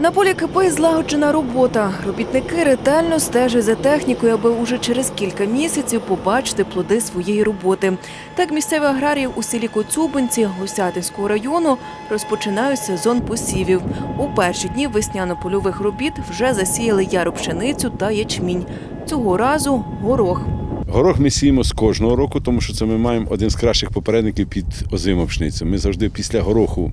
На полі КП злагоджена робота. Робітники ретельно стежать за технікою, аби уже через кілька місяців побачити плоди своєї роботи. Так місцеві аграрії у селі Коцюбинці Гусятинського району розпочинають сезон посівів. У перші дні весняно-польових робіт вже засіяли яру пшеницю та ячмінь. Цього разу горох. Горох ми сіємо з кожного року, тому що це ми маємо один з кращих попередників під озиму пшеницю. Ми завжди після гороху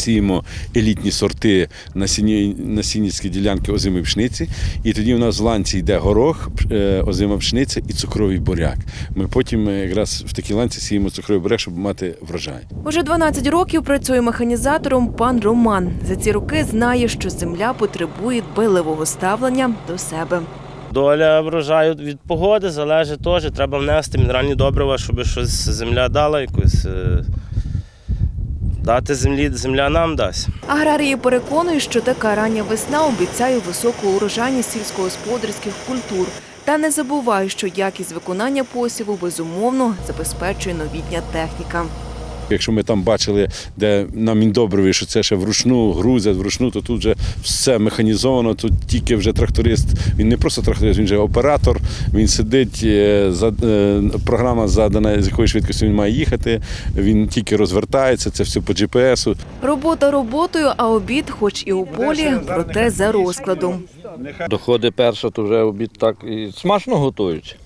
сіємо елітні сорти насінницькі ділянки озимої пшениці. І тоді у нас в ланці йде горох, е, озима пшениця і цукровий буряк. Ми потім е, якраз в такій ланці сіємо цукровий буряк, щоб мати врожай. Уже 12 років працює механізатором пан Роман. За ці роки знає, що земля потребує дбайливого ставлення до себе. Доля врожаю від погоди залежить теж. Треба внести мінеральні добрива, щоб щось земля дала, якусь е, дати землі, земля нам дасть. Аграрії переконують, що така рання весна обіцяє високу урожайність сільськогосподарських культур. Та не забуває, що якість виконання посіву безумовно забезпечує новітня техніка. Якщо ми там бачили, де на міндоброві, що це ще вручну грузять, вручну, то тут вже все механізовано. Тут тільки вже тракторист. Він не просто тракторист, він вже оператор. Він сидить, е, за е, програма задана, з якою швидкістю він має їхати. Він тільки розвертається, це все по GPS-у. Робота роботою, а обід, хоч і у полі, проте за розкладом. Доходить перша, то вже обід так і смачно готують.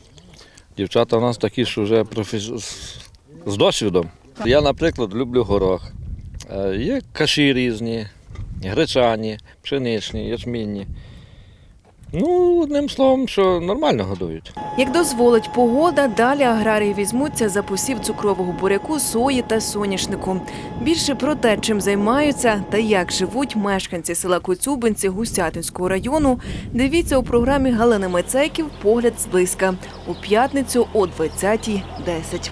Дівчата в нас такі, що вже професі... з досвідом. Я, наприклад, люблю горох. Е, Є каші різні, гречані, пшеничні, ячмінні. Ну, одним словом, що нормально годують. Як дозволить погода, далі аграрії візьмуться за посів цукрового буряку, сої та соняшнику. Більше про те, чим займаються та як живуть мешканці села Коцюбинці Гусятинського району, дивіться у програмі Галини Мацейків Погляд зблизька у п'ятницю о 20.10.